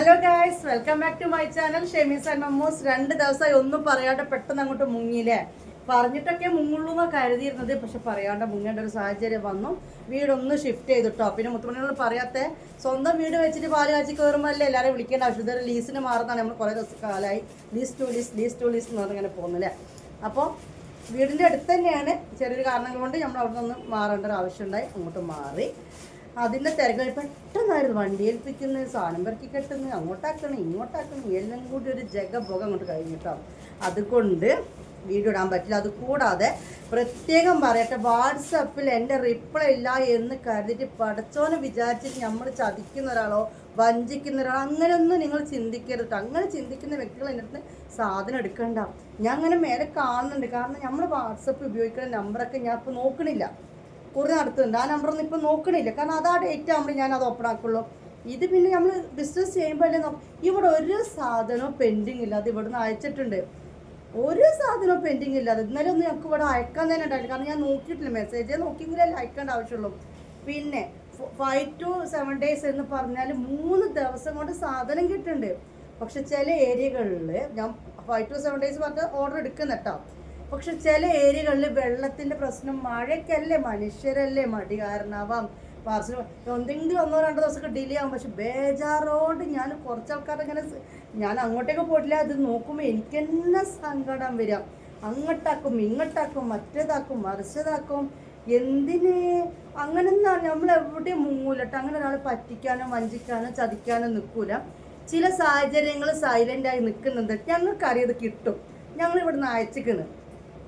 Hello guys welcome back to my channel Shemees and Mammoos രണ്ട് ദിവസമായി ഒന്നും പറയാണ്ട് പെട്ടെന്ന് അങ്ങോട്ട് മുങ്ങിയില്ലേ? പറഞ്ഞിട്ടൊക്കെ മുങ്ങുള്ളൂ എന്ന് കരുതിയിരുന്നത്. പക്ഷെ പറയാണ്ട് മുങ്ങേണ്ട ഒരു സാഹചര്യം വന്നു. വീടൊന്ന് ഷിഫ്റ്റ് ചെയ്തിട്ടോ. പിന്നെ മുത്തുമണികൾ പറയാത്ത സ്വന്തം വീട് വെച്ചിട്ട് പാൽ കാച്ചി കയറുമ്പോൾ അല്ലേ എല്ലാവരും വിളിക്കേണ്ട ആവശ്യം? ലീസിന് മാറുന്നതാണ്. നമ്മൾ കുറേ ദിവസം കാലമായി lease to lease lease to lease എന്ന് പറഞ്ഞിങ്ങനെ പോകുന്നില്ലേ? അപ്പോൾ വീടിന്റെ അടുത്ത് തന്നെയാണ് ചെറിയൊരു കാരണങ്ങൾ കൊണ്ട് നമ്മൾ അവിടെ നിന്ന് മാറേണ്ട ഒരു ആവശ്യമുണ്ടായി അങ്ങോട്ട് മാറി. അതിന്റെ തിരക്കുകൾ പെട്ടെന്നായിരുന്നു വണ്ടി ഏൽപ്പിക്കുന്നത് സാധനം പെറുക്കി കെട്ടുന്നത് അങ്ങോട്ടാക്കണം ഇങ്ങോട്ടാക്കണം. എല്ലാം കൂടി ഒരു ജഗബോഗം അങ്ങോട്ട് കഴിഞ്ഞിട്ടോ അതുകൊണ്ട് വീഡിയോ ഇടാൻ പറ്റില്ല. അത് കൂടാതെ പ്രത്യേകം പറയട്ടെ വാട്സപ്പിൽ എന്റെ റിപ്ലൈ ഇല്ല എന്ന് കരുതിയിട്ട് പടച്ചോനെ വിചാരിച്ചിട്ട് നമ്മൾ ചതിക്കുന്ന ഒരാളോ വഞ്ചിക്കുന്ന ഒരാളോ അങ്ങനെയൊന്നും നിങ്ങൾ ചിന്തിക്കരുത്. അങ്ങനെ ചിന്തിക്കുന്ന വ്യക്തികൾ എന്റെ അടുത്ത് സാധനം എടുക്കണ്ട. ഞാൻ അങ്ങനെ മേലെ കാണുന്നുണ്ട്. കാരണം നമ്മൾ വാട്സപ്പ് ഉപയോഗിക്കുന്ന നമ്പറൊക്കെ ഞാൻ ഇപ്പോൾ നോക്കണില്ല. കുറി നടത്തുന്നുണ്ട് ആ നമ്പറൊന്നും ഇപ്പം നോക്കണില്ല. കാരണം അത് ഡേറ്റ് ആകുമ്പോൾ ഞാൻ അത് ഓപ്പൺ ആക്കുള്ളൂ. ഇത് പിന്നെ നമ്മൾ ബിസിനസ് ചെയ്യുമ്പോൾ അല്ലേ ഇവിടെ ഒരു സാധനവും പെൻഡിങ് ഇല്ല അത് ഇവിടുന്ന് അയച്ചിട്ടുണ്ട്. ഒരു സാധനവും പെൻഡിങ് ഇല്ല അത് ഇന്നലെ ഒന്നും ഞങ്ങൾക്ക് ഇവിടെ അയക്കാൻ തന്നെ ഉണ്ടായില്ല. കാരണം ഞാൻ നോക്കിയിട്ടില്ല മെസ്സേജ് നോക്കിയെങ്കിലല്ലേ അയക്കേണ്ട ആവശ്യമുള്ളൂ. പിന്നെ ഫൈവ് ടു സെവൻ ഡേയ്സ് എന്ന് പറഞ്ഞാൽ മൂന്ന് ദിവസം കൊണ്ട് സാധനം കിട്ടുന്നുണ്ട്. പക്ഷെ ചില ഏരിയകളിൽ ഞാൻ ഫൈവ് ടു സെവൻ ഡേയ്സ് പറഞ്ഞ ഓർഡർ എടുക്കുന്ന കേട്ടോ പക്ഷെ ചില ഏരിയകളിൽ വെള്ളത്തിന്റെ പ്രശ്നം മഴയ്ക്കല്ലേ മനുഷ്യരല്ലേ മടി കാരണമാവാം പാർസൽ എന്തെങ്കിലും ഒന്നോ രണ്ടോ ദിവസമൊക്കെ ഡിലേ ആവും. പക്ഷെ ബേജാറോട് ഞാൻ കുറച്ച് ആൾക്കാർ ഇങ്ങനെ ഞാൻ അങ്ങോട്ടേക്ക് പോയിട്ടില്ല. അത് നോക്കുമ്പോൾ എനിക്ക് തന്നെ സങ്കടം വരാം. അങ്ങോട്ടാക്കും ഇങ്ങോട്ടാക്കും മറ്റേതാക്കും മറിച്ചതാക്കും. എന്തിന്? അങ്ങനെ നമ്മൾ എവിടെയും മുങ്ങൂലട്ടോ അങ്ങനെ ഒരാൾ പറ്റിക്കാനോ വഞ്ചിക്കാനോ ചതിക്കാനോ നിൽക്കൂല ചില സാഹചര്യങ്ങൾ സൈലന്റായി നിൽക്കുന്നുണ്ട് ഞങ്ങൾക്കറിയത് കിട്ടും. ഞങ്ങൾ ഇവിടുന്ന് അയച്ചിക്കണ്.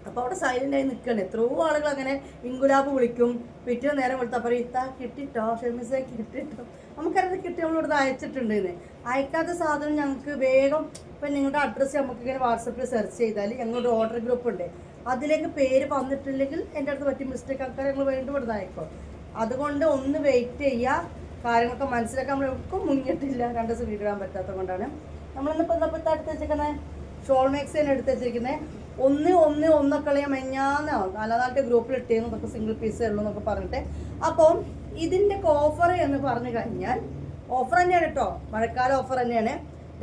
അപ്പോൾ അവിടെ സൈലന്റ് ആയി നിൽക്കണം എത്രയോ ആളുകൾ അങ്ങനെ ഇങ്കുലാബ് വിളിക്കും. പിറ്റേ നേരം വിളിത്ത പറയും ഇത്താ കിട്ടിട്ടോ ഷെമിസെ കിട്ടിട്ടോ. നമുക്കറിയാം കിട്ടി നമ്മൾ ഇവിടുന്ന് അയച്ചിട്ടുണ്ട് അയക്കാത്ത സാധനം ഞങ്ങൾക്ക് വേഗം ഇപ്പം നിങ്ങളുടെ അഡ്രസ്സ് നമുക്ക് ഇങ്ങനെ വാട്സപ്പിൽ സെർച്ച് ചെയ്താൽ ഞങ്ങളുടെ ഓർഡർ ഗ്രൂപ്പ് ഉണ്ട്. അതിലേക്ക് പേര് വന്നിട്ടില്ലെങ്കിൽ എന്റെ അടുത്ത് പറ്റിയ മിസ്റ്റേക്ക് ആൾക്കാർ ഞങ്ങൾ വീണ്ടും ഇവിടുന്ന് അയക്കും. അതുകൊണ്ട് ഒന്ന് വെയിറ്റ് ചെയ്യുക. കാര്യങ്ങളൊക്കെ മനസ്സിലാക്കാൻ നമ്മൾക്ക് മുങ്ങിയിട്ടില്ല. രണ്ട് ദിവസം വീഡിയോ ഇടാൻ പറ്റാത്തത് കൊണ്ടാണ്. നമ്മളിന്നിപ്പോൾ ഇന്നിപ്പോൾ എടുത്ത് വെച്ചിരിക്കുന്നത് ഷോൾ തന്നെ എടുത്ത് വെച്ചിരിക്കുന്നത് ഒന്ന് ഒന്ന് ഒന്നൊക്കെ ഞാൻ മെഞ്ഞാന്നോ നാലാനാട്ട് ഗ്രൂപ്പിൽ ഇട്ടേന്ന് ഇതൊക്കെ സിംഗിൾ പീസേ ഉള്ളൂ എന്നൊക്കെ പറഞ്ഞിട്ട്. അപ്പം ഇതിന്റെ ഓഫർ എന്ന് പറഞ്ഞു കഴിഞ്ഞാൽ ഓഫർ തന്നെയാണ് കേട്ടോ മഴക്കാല ഓഫർ തന്നെയാണ്.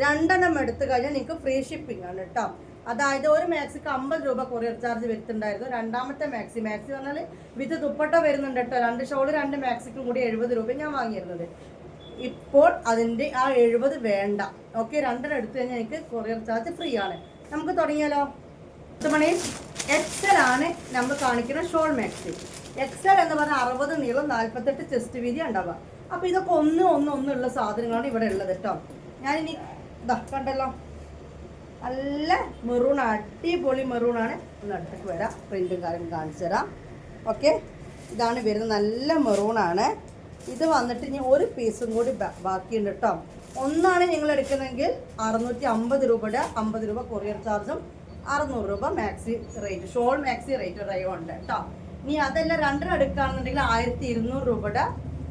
രണ്ടെണ്ണം എടുത്തു കഴിഞ്ഞാൽ നിങ്ങൾക്ക് ഫ്രീ ഷിപ്പിംഗ് ആണ് കേട്ടോ അതായത് ഒരു മാക്സിക്ക് അമ്പത് രൂപ കൊറിയർ ചാർജ് വരുത്തുണ്ടായിരുന്നു. രണ്ടാമത്തെ മാക്സി മാക്സി പറഞ്ഞാൽ വിത്ത് ദുപ്പട്ട വരുന്നുണ്ട് കേട്ടോ രണ്ട് ഷോൾ രണ്ട് മാക്സിക്കും കൂടി എഴുപത് രൂപ ഞാൻ വാങ്ങിയിരുന്നത്. ഇപ്പോൾ അതിന്റെ ആ എഴുപത് വേണ്ട. ഓക്കെ രണ്ടെണ്ണം എടുത്തു കഴിഞ്ഞാൽ എനിക്ക് കൊറിയർ ചാർജ് ഫ്രീ ആണ്. നമുക്ക് തുടങ്ങിയാലോ? പത്ത് മണി എക്സൽ ആണ് നമ്മൾ കാണിക്കുന്ന ഷോൾ മാക്സി എക്സൽ എന്ന് പറഞ്ഞാൽ അറുപത് നീളം നാൽപ്പത്തെട്ട് ചെസ്റ്റ് വീതി ഉണ്ടാവുക. അപ്പോൾ ഇതൊക്കെ ഒന്ന് ഒന്ന് ഒന്നുള്ള സാധനങ്ങളാണ് ഇവിടെ ഉള്ളത് കേട്ടോ ഞാനിനി ഇതാ കണ്ടല്ലോ. നല്ല മെറൂൺ അടിപൊളി മെറൂണാണ് ഒന്ന് അടുത്തേക്ക് വരാം. പ്രിന്റും കാര്യം കാണിച്ചു തരാം. ഓക്കെ ഇതാണ് വരുന്നത് നല്ല മെറൂൺ ആണ്. ഇത് വന്നിട്ട് ഇനി ഒരു പീസും കൂടി ബാക്കിയുണ്ട് കേട്ടോ ഒന്നാണ് നിങ്ങൾ എടുക്കുന്നതെങ്കിൽ അറുന്നൂറ്റി അമ്പത് രൂപയുടെ അമ്പത് രൂപ കൊറിയർ ചാർജും അറുന്നൂറ് രൂപ maxi rate shawl maxi rate rayon ഉണ്ട് കേട്ടോ ഇനി അതല്ല രണ്ടെണ്ണം എടുക്കുകയാണെന്നുണ്ടെങ്കിൽ ആയിരത്തി ഇരുന്നൂറ് രൂപയുടെ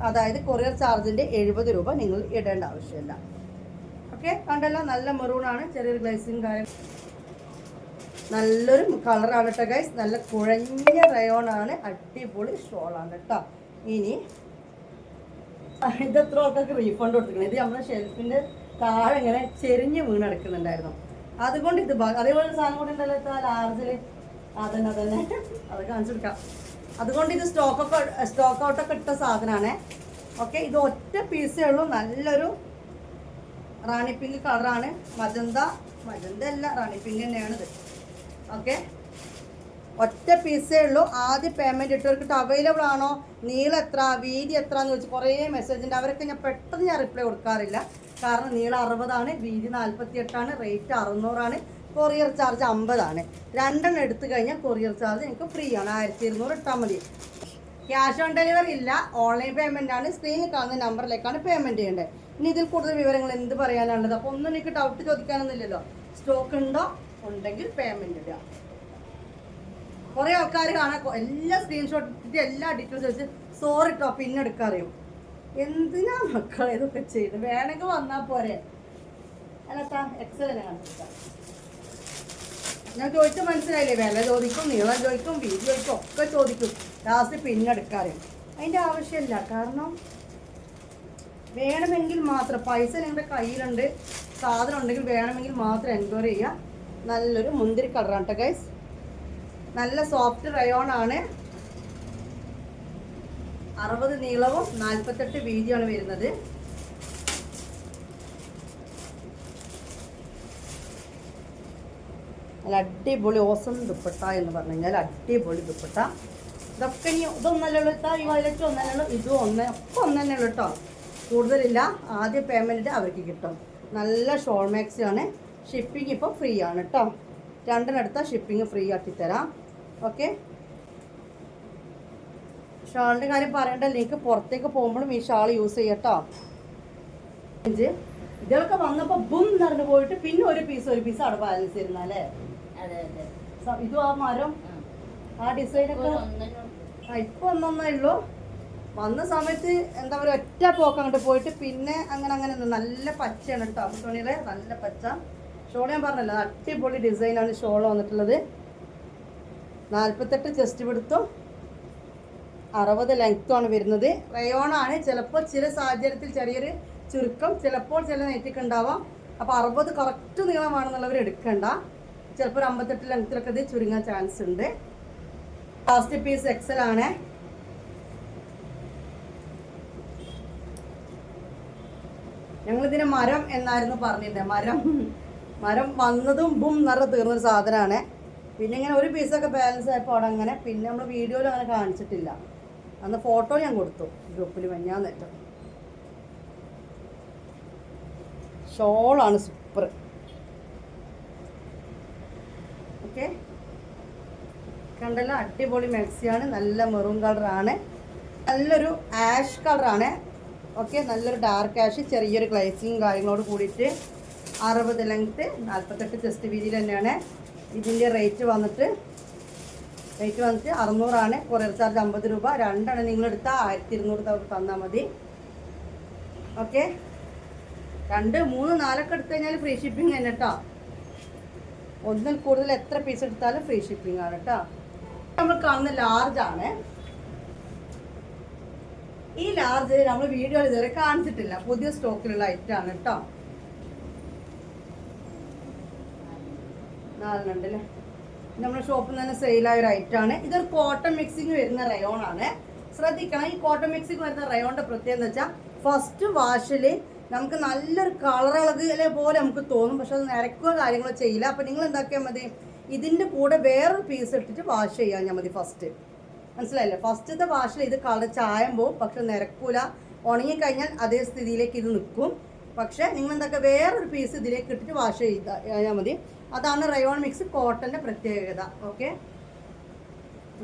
അതായത് കൊറിയർ ചാർജിന്റെ എഴുപത് രൂപ നിങ്ങൾ ഇടേണ്ട ആവശ്യമില്ല. ഓക്കെ കണ്ടല്ലോ നല്ല മെറൂണാണ് ചെറിയൊരു ഗ്ലേസിങ് കാര്യം. നല്ലൊരു കളറാണ് കേട്ടോ ഗൈസ് നല്ല കുഴഞ്ഞ റയോൺ ആണ്. അടിപൊളി ഷോളാണ് കേട്ടോ ഇനി ആ, ഇത് ആൾക്കാർക്ക് റീഫണ്ട് കൊടുത്തിരിക്കണം? ഇത് നമ്മുടെ ഷെൽഫിന്റെ താഴെ ഇങ്ങനെ ചെരിഞ്ഞ് വീണെടുക്കുന്നുണ്ടായിരുന്നു അതുകൊണ്ട് ഇത് അതേപോലെ സാധനം കൂടി ഉണ്ടല്ലോ ലാർജിൽ അതന്നെ അതന്നെ. അത് കാണിച്ചു കൊടുക്കാം. അതുകൊണ്ട് ഇത് സ്റ്റോക്കൊക്കെ സ്റ്റോക്ക് ഔട്ടൊക്കെ ഇട്ട സാധനമാണ് ഓക്കെ ഇത് ഒറ്റ പീസേ ഉള്ളൂ. നല്ലൊരു റാണി പിങ്ക് കളറാണ് മജന്ത മജന്ത അല്ല റാണി പിങ്ക് തന്നെയാണിത്. ഓക്കെ ഒറ്റ പീസേ ഉള്ളൂ. ആദ്യം പേയ്മെന്റ് ഇട്ടവർക്ക് അവൈലബിൾ ആണോ? നീളം എത്ര വീതി എത്ര എന്ന് ചോദിച്ച് കുറേ മെസ്സേജ് ഉണ്ട്. അവരൊക്കെ ഞാൻ പെട്ടെന്ന് ഞാൻ റിപ്ലൈ കൊടുക്കാറില്ല. കാരണം നീളം അറുപതാണ് വീതി നാൽപ്പത്തി എട്ടാണ് റേറ്റ് അറുന്നൂറാണ് കൊറിയർ ചാർജ് അമ്പതാണ്. രണ്ടെണ്ണം എടുത്തു കഴിഞ്ഞാൽ കൊറിയർ ചാർജ് നിങ്ങൾക്ക് ഫ്രീ ആണ്. ആയിരത്തി ഇരുന്നൂറ് ഇട്ടാൽ മതി. ക്യാഷ് ഓൺ ഡെലിവറി ഇല്ല. ഓൺലൈൻ പേയ്മെന്റ് ആണ്. സ്ക്രീനിൽ കാണുന്ന നമ്പറിലേക്കാണ് പേയ്മെന്റ് ചെയ്യേണ്ടത് ഇനി ഇതിൽ കൂടുതൽ വിവരങ്ങൾ എന്ത് പറയാനാണുള്ളത്? അപ്പോൾ ഒന്നും എനിക്ക് ഡൗട്ട് ചോദിക്കാനൊന്നുമില്ലല്ലോ. സ്റ്റോക്ക് ഉണ്ടോ? ഉണ്ടെങ്കിൽ പേയ്മെന്റ് ഇടുക. കുറേ ആൾക്കാർ കാണാൻ എല്ലാ സ്ക്രീൻഷോട്ട് എല്ലാ ഡീറ്റെയിൽസ് വെച്ച് സോറി കേട്ടോ പിന്നെ എടുക്കാറിയോ എന്തിനാ മക്കൾ ഇതൊക്കെ ചെയ്ത് വേണമെങ്കിൽ വന്നാൽ പോരെ. അല്ലത്താ എക്സലന്റ് കാണിച്ചിട്ടാ. ഞാൻ ചോദിച്ച മനസ്സിലായില്ലേ? വില ചോദിക്കും നീളം ചോദിക്കും വീതി ചോദിക്കും ഒക്കെ ചോദിക്കും. ലാസ്റ്റ് പിന്നെ എടുക്കാറിയും അതിന്റെ ആവശ്യമില്ല കാരണം വേണമെങ്കിൽ മാത്രം പൈസ നിങ്ങളുടെ കയ്യിലുണ്ട് സാധനം ഉണ്ടെങ്കിൽ വേണമെങ്കിൽ മാത്രം എൻക്വയറി ചെയ്യുക നല്ലൊരു മുന്തിരി കളറാണ് കേട്ടോ ഗൈസ് നല്ല സോഫ്റ്റ് റയോൺ ആണ്. അറുപത് നീളവും നാൽപ്പത്തെട്ട് വീതിയാണ് വരുന്നത്. നല്ല അടിപൊളി ഓസം ദുപ്പട്ട എന്ന് പറഞ്ഞു കഴിഞ്ഞാൽ അടിപൊളി ദുപ്പട്ട. ഇതൊക്കെ ഇനി ഇതൊന്നല്ലല്ലോ ഇട്ടാ ഈ വയലറ്റ് ഒന്നല്ലോ ഇതും ഒന്ന് ഒക്കെ ഒന്ന് തന്നെ ഉള്ളു കേട്ടോ. കൂടുതലില്ല ആദ്യ പേയ്മെന്റ് അവർക്ക് കിട്ടും. നല്ല ഷോൾ മാക്സി ആണ്. ഷിപ്പിംഗ് ഇപ്പോൾ ഫ്രീ ആണ് കേട്ടോ. രണ്ടിനടുത്ത ഷിപ്പിംഗ് ഫ്രീ ആക്കി തരാം. ഓക്കെ? ഷാളിന്റെ കാര്യം പറയണ്ട. നിങ്ങൾക്ക് പുറത്തേക്ക് പോകുമ്പോഴും ഈ ഷാൾ യൂസ് ചെയ്യട്ടോ ഇത് ഇതൊക്കെ വന്നപ്പോൾ ബും നടന്നു പോയിട്ട് പിന്നെ ഒരു പീസ് ഒരു പീസ് അവിടെ ബാലൻസ് ചെയ്യുന്ന അല്ലേ? ഇതും ആ മരം ആ ഡിസൈനൊക്കെ ആ ഇപ്പൊ ഒന്നൊന്നേ ഉള്ളൂ. വന്ന സമയത്ത് എന്താ പറയുക ഒറ്റ പോക്ക് അങ്ങോട്ട് പോയിട്ട് പിന്നെ അങ്ങനെ അങ്ങനെ നല്ല പച്ചയാണ് കേട്ടോ ഷോണിയുടെ നല്ല പച്ച. ഷോൾ ഞാൻ പറഞ്ഞല്ലോ അടിപൊളി ഡിസൈനാണ് ഷോൾ വന്നിട്ടുള്ളത്. നാൽപ്പത്തെട്ട് ചെസ്റ്റ് പിടുത്തും അറുപത് ലെങ്ത്തുമാണ് വരുന്നത്. റയോണാണ് ചിലപ്പോൾ ചില സാഹചര്യത്തിൽ ചെറിയൊരു ചുരുക്കം ചിലപ്പോൾ ചില നെറ്റിക്ക് ഉണ്ടാവാം. അപ്പോൾ അറുപത് കറക്റ്റ് നീളമാണെന്നുള്ളവർ എടുക്കണ്ട. ചിലപ്പോൾ ഒരു അമ്പത്തെട്ട് ലെങ്ത്തിലൊക്കെ ഇത് ചുരുങ്ങാൻ ചാൻസ് ഉണ്ട്. ലാസ്റ്റ് പീസ് എക്സൽ ആണ്. ഞങ്ങളിതിനെ മരം എന്നായിരുന്നു പറഞ്ഞിരുന്നത്. മരം മരം വന്നതും ബും നിറ തീർന്നൊരു സാധനമാണ്. പിന്നെ ഇങ്ങനെ ഒരു പീസൊക്കെ ബാലൻസ് ആയപ്പോൾ അവിടെ അങ്ങനെ പിന്നെ നമ്മൾ വീഡിയോയിൽ അങ്ങനെ കാണിച്ചിട്ടില്ല. അന്ന് ഫോട്ടോ ഞാൻ കൊടുത്തു ഗ്രൂപ്പിൽ നെറ്റ്. ഷോളാണ് സൂപ്പർ ഓക്കെ കണ്ടല്ലോ? അടിപൊളി മെക്സിയാണ് നല്ല മെറൂൺ കളറാണ് നല്ലൊരു ആഷ് കളറാണ് ഓക്കെ നല്ലൊരു ഡാർക്ക് ആഷ് ചെറിയൊരു ഗ്ലൈസിങ് കാര്യങ്ങളോട് കൂടിയിട്ട് അറുപത് ലെങ്ത്ത് നാൽപ്പത്തെട്ട് ചെസ്റ്റ് വീതിയിൽ തന്നെയാണ്. ഇതിന്റെ റേറ്റ് വന്നിട്ട് റേറ്റ് വന്നിട്ട് അറുന്നൂറാണ്. കൊറിയർ ചാർജ് അമ്പത് രൂപ. രണ്ടെണ്ണം നിങ്ങളെടുത്താൽ ആയിരത്തി ഇരുന്നൂറ് തന്നാൽ മതി. ഓക്കെ? രണ്ട് മൂന്ന് നാലൊക്കെ എടുത്തു കഴിഞ്ഞാൽ ഫ്രീ ഷിപ്പിംഗ് തന്നെ കേട്ടോ ഒന്നിൽ കൂടുതൽ എത്ര പീസ് എടുത്താലും ഫ്രീ ഷിപ്പിംഗ് ആണ് കേട്ടോ നമ്മൾ കാണുന്ന ലാർജ് ആണ്. ഈ ലാർജ് നമ്മൾ വീഡിയോയിൽ ഇതുവരെ കാണിച്ചിട്ടില്ല. പുതിയ സ്റ്റോക്കിലുള്ള ഐറ്റം ആണ് കേട്ടോ നാലെണ്ണുണ്ട് അല്ലേ നമ്മുടെ ഷോപ്പിൽ നിന്ന് തന്നെ സെയിലായ ഒരു ആണ്. ഇതൊരു കോട്ടൺ മിക്സിങ് വരുന്ന റയോൺ ആണ്. ശ്രദ്ധിക്കണം ഈ കോട്ടൺ മിക്സിങ് വരുന്ന റയോണിന്റെ പ്രത്യേകത എന്ന് വെച്ചാൽ ഫസ്റ്റ് വാഷിൽ നമുക്ക് നല്ലൊരു കളർ ഇളക് പോലെ നമുക്ക് തോന്നും പക്ഷെ അത് നിരക്കുക കാര്യങ്ങളോ ചെയ്യില്ല. അപ്പം നിങ്ങൾ എന്താക്കിയാൽ മതി? ഇതിന്റെ കൂടെ വേറൊരു പീസ് എടുത്തിട്ട് വാഷ് ചെയ്യാൻ ഞാൻ മതി ഫസ്റ്റ് മനസ്സിലായില്ലേ? ഫസ്റ്റത്തെ വാഷിൽ ഇത് കളർ ചായം പോവും പക്ഷെ നിരക്കൂല. ഉണങ്ങിക്കഴിഞ്ഞാൽ അതേ സ്ഥിതിയിലേക്ക് ഇത് നിൽക്കും. പക്ഷേ നിങ്ങൾ എന്താക്കുക? വേറൊരു പീസ് ഇതിലേക്ക് ഇട്ടിട്ട് വാഷ് ചെയ്താൽ മതി. അതാണ് റയോൺ മിക്സ് കോട്ടന്റെ പ്രത്യേകത ഓക്കെ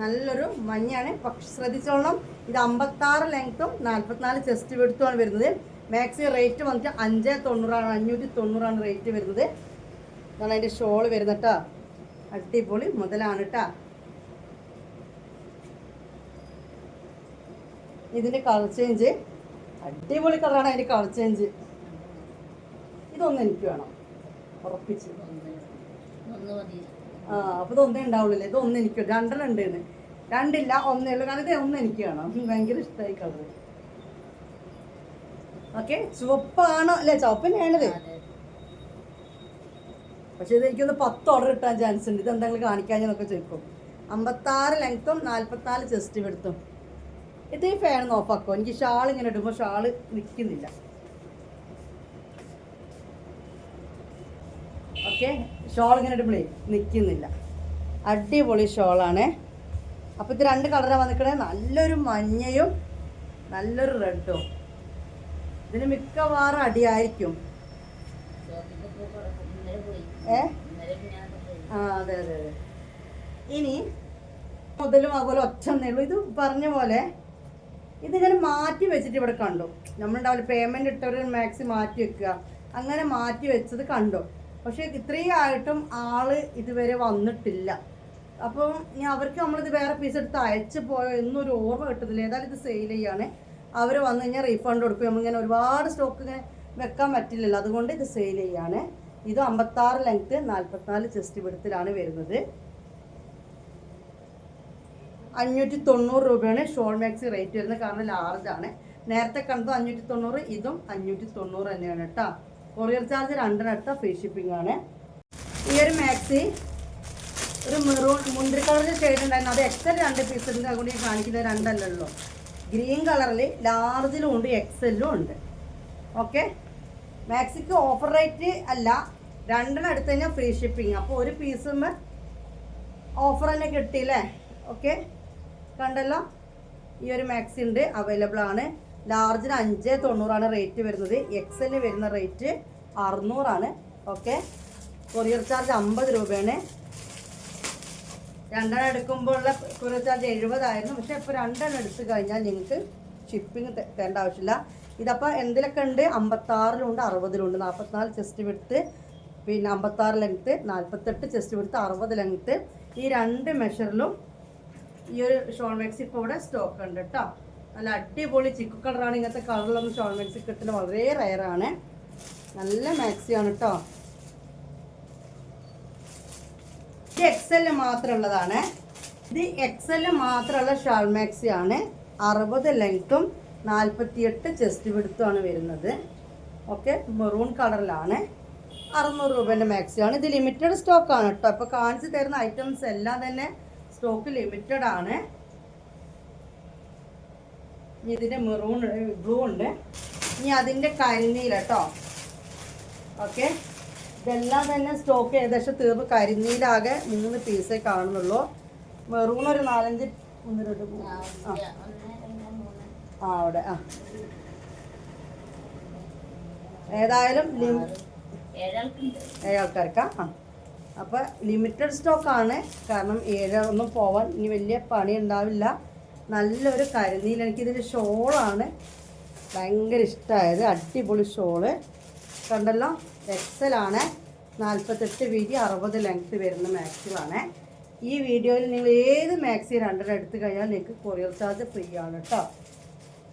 നല്ലൊരു മഞ്ഞാണ് പക്ഷെ ശ്രദ്ധിച്ചോളണം ഇത് അമ്പത്താറ് ലെങ്ത്തും നാൽപ്പത്തിനാല് ചെസ്റ്റ് വെടുത്തുമാണ് വരുന്നത്. മാക്സി റേറ്റ് വന്നിട്ട് അഞ്ച് തൊണ്ണൂറാണ് അഞ്ഞൂറ്റി തൊണ്ണൂറാണ് റേറ്റ് വരുന്നത്. ഇതാണ് അതിന്റെ ഷോൾ വരുന്നത് കേട്ടോ അടിപൊളി മുതലാണ് കേട്ടോ ഇതിന്റെ കളർ ചേഞ്ച് അടിപൊളി കളറാണ് അതിന്റെ കളർ ചേഞ്ച് ഇതൊന്നും എനിക്ക് വേണം ഉറപ്പിച്ച്. ആ അപ്പൊ ഇതൊന്നേ ഉണ്ടാവുള്ളൂ ഒന്ന് എനിക്ക് രണ്ടെണ്ണം ഉണ്ട് രണ്ടില്ല ഒന്നേ ഉള്ളൂ. കാരണം ഇത് ഒന്ന് എനിക്ക് കാണാം ഭയങ്കര ഇഷ്ടമായി കളർ ഓക്കെ ചുവപ്പാണോ. അല്ലേ ചുവപ്പ് തന്നെയാണിത് പക്ഷെ ഇത് എനിക്കൊന്ന് പത്ത് ഓർഡർ കിട്ടാൻ ചാൻസ് ഉണ്ട്. ഇത് എന്തെങ്കിലും കാണിക്കാൻ ഞാനൊക്കെ ചോദിക്കും. അമ്പത്താറ് ലെങ്ത്തും നാൽപ്പത്തിനാല് ചെസ്റ്റ് എടുത്തും ഇത് ഈ ഫാൻ ഓഫാക്കോ എനിക്ക് ഷാൾ ഇങ്ങനെ ഇടുമ്പോൾ ഷാൾ നിൽക്കുന്നില്ല ഓക്കെ ഷോൾ ഇങ്ങനെ ഇടുമ്പോഴേ നിൽക്കുന്നില്ല അടിപൊളി ഷോളാണ്. അപ്പോൾ ഇത് രണ്ട് കളറാണ് വന്നിക്കണേ. നല്ലൊരു മഞ്ഞയും നല്ലൊരു റെഡും. ഇതിന് മിക്കവാറും അടിയായിരിക്കും. ഏ? ആ അതെ അതെ അതെ. ഇനി മുതലും അതുപോലെ ഒറ്റ ഉള്ളൂ. ഇത് പറഞ്ഞ പോലെ ഇതിങ്ങനെ മാറ്റി വെച്ചിട്ട് ഇവിടെ കണ്ടു. നമ്മളുണ്ടാവില്ല പേയ്മെന്റ് ഇട്ടവർ മാക്സി മാറ്റി വെക്കുക. അങ്ങനെ മാറ്റി വെച്ചത് കണ്ടു. പക്ഷേ ഇത്രയും ആയിട്ടും ആൾ ഇതുവരെ വന്നിട്ടില്ല. അപ്പം ഇനി അവർക്ക് നമ്മളിത് വേറെ പീസ് എടുത്ത് അയച്ചു പോയോ എന്നൊരു ഓർമ്മ കിട്ടുന്നില്ല ഏതായാലും ഇത് സെയിൽ ചെയ്യാണ്. അവർ വന്നു കഴിഞ്ഞാൽ റീഫണ്ട് കൊടുക്കും. നമ്മളിങ്ങനെ ഒരുപാട് സ്റ്റോക്ക് ഇങ്ങനെ വെക്കാൻ പറ്റില്ലല്ലോ. അതുകൊണ്ട് ഇത് സെയിൽ ചെയ്യാണ്. ഇത് അമ്പത്താറ് ലെങ്ത്ത് നാൽപ്പത്തിനാല് ചെസ്റ്റ് പിടുത്തിലാണ് വരുന്നത്. അഞ്ഞൂറ്റി തൊണ്ണൂറ് രൂപയാണ് ഷോൾ മാക്സി റേറ്റ് വരുന്നത്. കാരണം ലാർജ് ആണ്. നേരത്തെ കണ്ടത് അഞ്ഞൂറ്റി തൊണ്ണൂറ് ഇതും അഞ്ഞൂറ്റി തൊണ്ണൂറ് തന്നെയാണ് കേട്ടോ. കൊറിയർ ചാർജ് രണ്ടിനടുത്ത ഫ്രീ ഷിപ്പിംഗ് ആണ്. ഈ ഒരു മാക്സി ഒരു മെറൂൺ മുന്തിരി കളറിൽ ഷെയ്ഡ് ഉണ്ടായിരുന്നു. അത് എക്സൽ രണ്ട് പീസ് ഉണ്ട് അതുകൊണ്ട് ഞാൻ കാണിക്കുന്നത് രണ്ടല്ലല്ലോ. ഗ്രീൻ കളറിൽ ലാർജിലും ഉണ്ട് എക്സലിലും ഉണ്ട്. ഓക്കെ മാക്സിക്ക് ഓഫർ റേറ്റ് അല്ല രണ്ടെണ്ണം തന്നെ ഫ്രീ ഷിപ്പിംഗ് അപ്പോൾ ഒരു പീസുമ്പോൾ ഓഫർ തന്നെ കിട്ടിയില്ലേ? ഓക്കെ കണ്ടല്ലോ? ഈ ഒരു മാക്സി ഉണ്ട് അവൈലബിൾ ആണ്. ലാർജിന് അഞ്ച് തൊണ്ണൂറാണ് റേറ്റ് വരുന്നത്. എക്സലിന് വരുന്ന റേറ്റ് അറുന്നൂറാണ്. ഓക്കെ. കൊറിയർ ചാർജ് അമ്പത് രൂപയാണ്. രണ്ടെണ്ണം എടുക്കുമ്പോൾ ഉള്ള കൊറിയർ ചാർജ് എഴുപതായിരുന്നു. പക്ഷേ ഇപ്പോൾ രണ്ടെണ്ണം എടുത്തു കഴിഞ്ഞാൽ നിങ്ങൾക്ക് ഷിപ്പിംഗ് തരേണ്ട ആവശ്യമില്ല. ഇതപ്പോൾ എന്തിലൊക്കെ ഉണ്ട്? അമ്പത്താറിലുണ്ട് അറുപതിലുണ്ട് നാൽപ്പത്തിനാല് ചെസ്റ്റ് വിടുത്ത് പിന്നെ അമ്പത്താറ് ലെങ്ത്ത് നാൽപ്പത്തെട്ട് ചെസ്റ്റ് വിടുത്ത് അറുപത് ലെങ്ത്ത് ഈ രണ്ട് മെഷറിലും ഈ ഒരു ഷോൺ ഇവിടെ സ്റ്റോക്ക് ഉണ്ട് കേട്ടോ നല്ല അടിപൊളി ചിക്കു കളറാണ് ഇങ്ങനത്തെ കളറിലൊന്നും ഷോൾ കിട്ടുന്നത് വളരെ റയറാണ് നല്ല മാക്സിയാണ് കേട്ടോ ഇത് എക്സലിന് മാത്രമുള്ളതാണ്. ഇത് എക്സലിന് മാത്രമുള്ള ഷാൾ മാക്സി ആണ്. അറുപത് ലെങ്ത്തും നാൽപ്പത്തിയെട്ട് ചെസ്റ്റ് വിടുത്തുമാണ് വരുന്നത്. ഓക്കെ മെറൂൺ കളറിലാണ് അറുന്നൂറ് രൂപേന്റെ മാക്സിയാണ് ഇത് ലിമിറ്റഡ് സ്റ്റോക്കാണ് കേട്ടോ അപ്പോൾ കാണിച്ച് തരുന്ന ഐറ്റംസ് എല്ലാം തന്നെ സ്റ്റോക്ക് ലിമിറ്റഡ് ആണ്. ഇനി ഇതിന്റെ മെറൂൺ ബ്ലൂ ഉണ്ട്. ഇനി അതിന്റെ കരിനീല കേട്ടോ ഓക്കെ ഇതെല്ലാം തന്നെ സ്റ്റോക്ക് ഏകദേശം തീർന്ന് കരിനീലാകെ മൂന്ന് പീസേ കാണുന്നുള്ളൂ. മെറൂൺ ഒരു നാലഞ്ച് ഒന്ന് രണ്ട് ആ, അവിടെ ആ. ഏതായാലും ഏഴ് ആൾക്കാർക്കാ ആ. അപ്പോൾ ലിമിറ്റഡ് സ്റ്റോക്കാണ് കാരണം ഏഴ് ഒന്നും പോവാൻ ഇനി വലിയ പണി ഉണ്ടാവില്ല നല്ലൊരു കരിനീല. എനിക്കിതിന്റെ ഷോളാണ് ഭയങ്കര ഇഷ്ടമായത് അടിപൊളി ഷോൾ. കണ്ടല്ലോ? എക്സലാണ് നാൽപ്പത്തെട്ട് വീതി അറുപത് ലെങ്ത് വരുന്ന മാക്സിലാണ് ഈ വീഡിയോയിൽ നിങ്ങൾ ഏത് മാക്സി രണ്ടെണ്ണം എടുത്തു കഴിഞ്ഞാൽ നിങ്ങൾക്ക് കൊറിയർ ചാർജ് ഫ്രീ ആണ് കേട്ടോ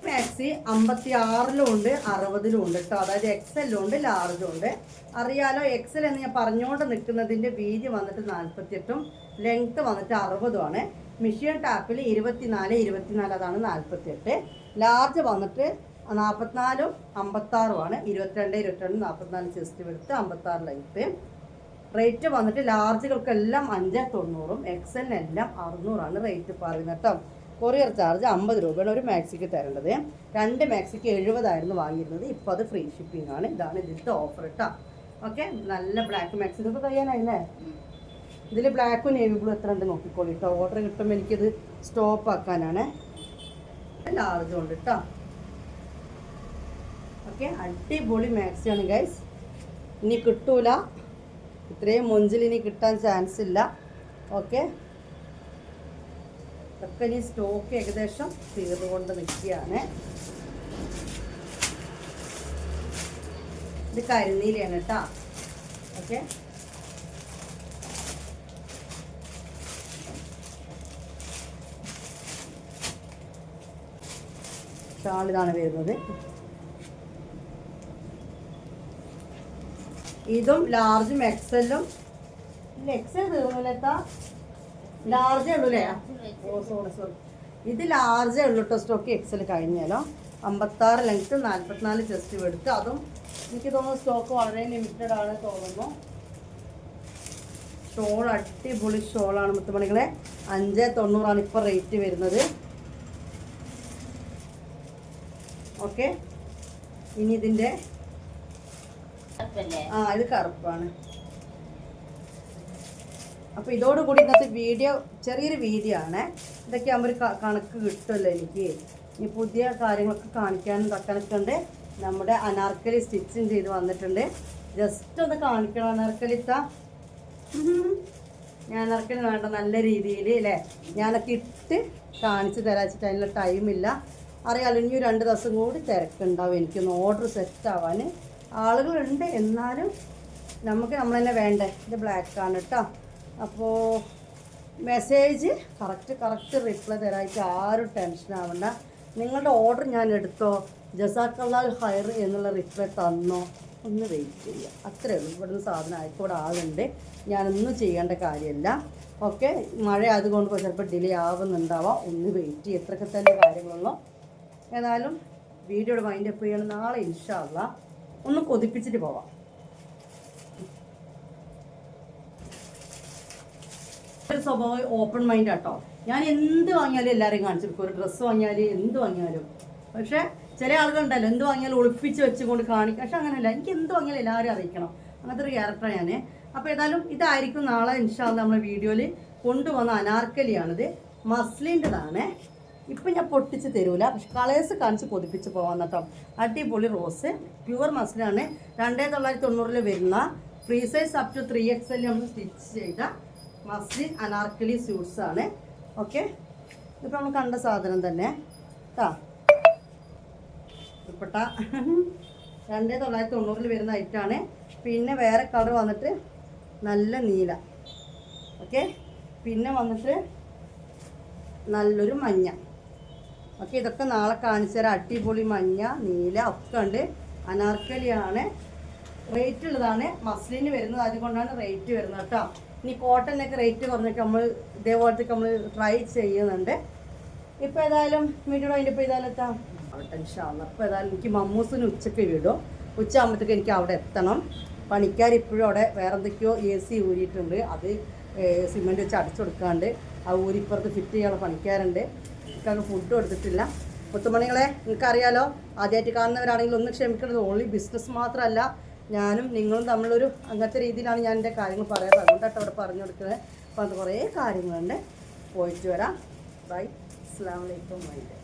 മാക്സി അമ്പത്തി ആറിലും ഉണ്ട് അറുപതിലും ഉണ്ട് കേട്ടോ അതായത് എക്സലും ഉണ്ട് ലാർജും ഉണ്ട്. അറിയാലോ എക്സൽ എന്ന് ഞാൻ പറഞ്ഞുകൊണ്ട് നിൽക്കുന്നതിന്റെ വീതി വന്നിട്ട് നാൽപ്പത്തിയെട്ടും ലെങ്ത്ത് വന്നിട്ട് അറുപതുമാണ് മിഷ്യൻ ടാപ്പിൽ ഇരുപത്തിനാല് ഇരുപത്തിനാല് അതാണ് നാൽപ്പത്തെട്ട് ലാർജ് വന്നിട്ട് നാൽപ്പത്തിനാലും അമ്പത്താറുമാണ് ഇരുപത്തിരണ്ട് ഇരുപത്തിരണ്ട് നാൽപ്പത്തിനാല് ചെസ്റ്റ് എടുത്ത് അമ്പത്താറ് ലെങ്ത്ത് റേറ്റ് വന്നിട്ട് ലാർജുകൾക്കെല്ലാം അഞ്ച് തൊണ്ണൂറും. എക്സലിനെല്ലാം അറുന്നൂറാണ് റേറ്റ് പറയുന്നത് കേട്ടോ. കൊറിയർ ചാർജ് അമ്പത് രൂപയാണ് ഒരു മാക്സിക്ക് തരേണ്ടത്. രണ്ട് മാക്സിക്ക് എഴുപതായിരുന്നു വാങ്ങിയിരുന്നത്. ഇപ്പോൾ അത് ഫ്രീ ഷിപ്പിംഗ് ആണ്. ഇതാണ് ഇതിലത്തെ ഓഫർ കേട്ടോ. ഓക്കെ? നല്ല ബ്ലാക്ക് മാക്സിക്ക് ഇതൊക്കെ കഴിയാനായില്ലേ? ഇതിൽ ബ്ലാക്കും നേവി ബ്ലൂ എത്ര ഉണ്ട് നോക്കിക്കോളൂ കേട്ടോ ഓർഡർ കിട്ടുമ്പോൾ എനിക്കിത് സ്റ്റോപ്പ് ആക്കാനാണ്. ലാർജ് ഉണ്ട് കേട്ടോ ഓക്കെ അടിപൊളി മാക്സിയാണ് ഗൈസ് ഇനി കിട്ടൂല. ഇത്രയും മൊഞ്ചിൽ ഇനി കിട്ടാൻ ചാൻസ് ഇല്ല. ഓക്കെ ഇതൊക്കെ ഇനി സ്റ്റോക്ക് ഏകദേശം തീർന്നുകൊണ്ട് നിൽക്കുകയാണ്. ഇത് കരിനീലയാണ് കേട്ടോ ഓക്കെ ഷാൾ ഇതാണ് വരുന്നത്. ഇതും ലാർജും എക്സലും ഓ സോറി സോറി ഇത് ലാർജേ ഉള്ളൂ കേട്ടോ സ്റ്റോക്ക് എക്സൽ കഴിഞ്ഞാലോ അമ്പത്താറ് ലെങ്ത്ത് നാൽപ്പത്തിനാല് ചെസ്റ്റ് എടുത്ത് അതും എനിക്ക് തോന്നുന്നു സ്റ്റോക്ക് വളരെ ലിമിറ്റഡ് ആണ് തോന്നുന്നു. ഷോൾ അടിപൊളി ഷോളാണ് മുത്തുമണികളെ. അഞ്ച് തൊണ്ണൂറാണ് ഇപ്പോൾ റേറ്റ് വരുന്നത്. ഓക്കെ. ഇനി ഇതിന്റെ ആ ഇത് കറുപ്പാണ്. അപ്പോൾ ഇതോടുകൂടി ഇന്നത്തെ വീഡിയോ ചെറിയൊരു വീഡിയോ ആണ്. ഇതൊക്കെ ആകുമ്പോൾ ഒരു കണക്ക് കിട്ടുമല്ലോ എനിക്ക്. ഇനി പുതിയ കാര്യങ്ങളൊക്കെ കാണിക്കാനും തക്കാനൊക്കെ ഉണ്ട്. നമ്മുടെ അനാർക്കലി സ്റ്റിച്ചിങ് ചെയ്ത് വന്നിട്ടുണ്ട്. ജസ്റ്റ് ഒന്ന് കാണിക്കണം അനാർക്കലിത്ത ഞാൻ അനാർക്കലി വേണ്ട നല്ല രീതിയിൽ അല്ലേ ഞാനൊക്കെ ഇട്ട് കാണിച്ച് തരാച്ചിട്ട് അതിനുള്ള ടൈമില്ല. അറിയാലോ ഇനി രണ്ട് ദിവസം കൂടി തിരക്കുണ്ടാവും. എനിക്കൊന്ന് ഓർഡർ സെറ്റ് ആവാൻ ആളുകളുണ്ട് എന്നാലും നമുക്ക് നമ്മൾ തന്നെ വേണ്ടേ? ഇത് ബ്ലാക്ക് ആണ് കേട്ടോ അപ്പോൾ മെസ്സേജ് കറക്റ്റ് കറക്റ്റ് റിപ്ലൈ തരായിട്ട് ആരും ടെൻഷൻ ആവണ്ട. നിങ്ങളുടെ ഓർഡർ ഞാൻ എടുത്തോ? ജസാക്കല്ലാൽ ഹയർ എന്നുള്ള റിപ്ലൈ തന്നോ? ഒന്ന് വെയിറ്റ് ചെയ്യുക. അത്രേ ഉള്ളൂ. ഇവിടുന്ന് സാധനം ആയിക്കോടെ ആളുണ്ട്. ഞാനൊന്നും ചെയ്യേണ്ട കാര്യമില്ല. ഓക്കെ മഴ അതുകൊണ്ട് ചിലപ്പോൾ ഡിലേ ആവുന്നുണ്ടാവാം. ഒന്ന് വെയിറ്റ് ചെയ്യുക ഇത്രയൊക്കെ തന്നെ കാര്യങ്ങളുള്ളൂ. ഏതായാലും വീഡിയോയുടെ വൈൻഡ് അപ്പ് ചെയ്യണം നാളെ ഇൻഷാല്ല ഒന്ന് കൊതിപ്പിച്ചിട്ട് പോവാം. ഒരു സ്വഭാവം ഓപ്പൺ മൈൻഡ് ആട്ടോ. ഞാൻ എന്ത് വാങ്ങിയാലും എല്ലാവരെയും കാണിച്ചു കൊടുക്കും. ഒരു ഡ്രസ്സ് വാങ്ങിയാലും എന്ത് വാങ്ങിയാലും. പക്ഷേ ചില ആളുകളുണ്ടല്ലോ എന്ത് വാങ്ങിയാലും ഒളിപ്പിച്ച് വെച്ചുകൊണ്ട് കാണിക്കും പക്ഷെ അങ്ങനെയല്ല. എനിക്ക് എന്ത് വാങ്ങിയാലും എല്ലാവരും അറിയിക്കണം. അങ്ങനത്തെ ഒരു ക്യാരക്ടറാണ് ഞാൻ അപ്പോൾ ഏതായാലും ഇതായിരിക്കും നാളെ ഇൻഷാല്ല നമ്മുടെ വീഡിയോയിൽ കൊണ്ടുവന്ന അനാർക്കലിയാണിത്. മസ്ലിന്റെതാണ്. ഇപ്പം ഞാൻ പൊട്ടിച്ച് തരൂല. പക്ഷെ കളേഴ്സ് കാണിച്ച് പൊതിപ്പിച്ച് പോകാം കേട്ടോ. അടിപൊളി റോസ് പ്യുവർ മസിലാണ് രണ്ടേ തൊള്ളായിരത്തി തൊണ്ണൂറിൽ വരുന്ന free size up to three X L നമ്മൾ സ്റ്റിച്ച് ചെയ്ത മസ്ലിൻ അനാർക്കലി സ്യൂട്ട്സ് ആണ്. ഓക്കെ ഇതിപ്പോൾ നമ്മൾ കണ്ട സാധനം തന്നെ. കേട്ടോ ഇപ്പട്ട രണ്ടേ തൊള്ളായിരത്തി തൊണ്ണൂറിൽ വരുന്ന ഐറ്റാണ് പിന്നെ വേറെ കളർ വന്നിട്ട് നല്ല നീല. ഓക്കെ പിന്നെ വന്നിട്ട് നല്ലൊരു മഞ്ഞ. ഓക്കെ ഇതൊക്കെ നാളെ കാണിച്ചു തരാം. അടിപൊളി മഞ്ഞ നീല ഒക്കെ ഉണ്ട്. അനാർക്കലിയാണ്. റേറ്റ് ഉള്ളതാണ്. മസ്ലിന് വരുന്നത് അതുകൊണ്ടാണ് റേറ്റ് വരുന്നത് കേട്ടോ. ഇനി കോട്ടനൊക്കെ റേറ്റ് കുറഞ്ഞൊക്കെ നമ്മൾ ഇതേപോലത്തെ നമ്മൾ ട്രൈ ചെയ്യുന്നുണ്ട്. ഇപ്പോൾ ഏതായാലും വീട്ടിലോ അതിന്റെ ഇപ്പോൾ ഏതായാലും എത്താം. ഇൻഷാല്ല അപ്പോൾ ഏതായാലും എനിക്ക് മമ്മൂസിന് ഉച്ചയ്ക്ക് വിടും. ഉച്ച ആകുമ്പോഴത്തേക്ക് എനിക്ക് അവിടെ എത്തണം. പണിക്കാർ ഇപ്പോഴും അവിടെ വേറെ എന്തൊക്കെയോ എ സി ഊരിയിട്ടുണ്ട്. അത് സിമെന്റ് വെച്ച് അടിച്ചു കൊടുക്കാണ്ട്. ആ ഊരിപ്പുറത്ത് ഫിറ്റ് ചെയ്യാനുള്ള പണിക്കാരുണ്ട്. എനിക്കങ്ങ് ഫുഡ് കൊടുത്തിട്ടില്ല. മുത്തുമണികളെ നിങ്ങൾക്കറിയാലോ ആദ്യമായിട്ട് കാണുന്നവരാണെങ്കിൽ ഒന്ന് ക്ഷമിക്കരുത് ഓൺലി ബിസിനസ് മാത്രമല്ല ഞാനും നിങ്ങളും തമ്മിലൊരു അങ്ങനത്തെ രീതിയിലാണ് ഞാൻ എന്റെ കാര്യങ്ങൾ പറയാറ്. അതുകൊണ്ടാട്ടോ അവിടെ പറഞ്ഞു കൊടുക്കുന്നത്. അപ്പോൾ അത് കുറേ കാര്യങ്ങളുണ്ട്. പോയിട്ട് വരാം. ബൈ അസ്സാം വലൈക്കും വൈകിട്ട്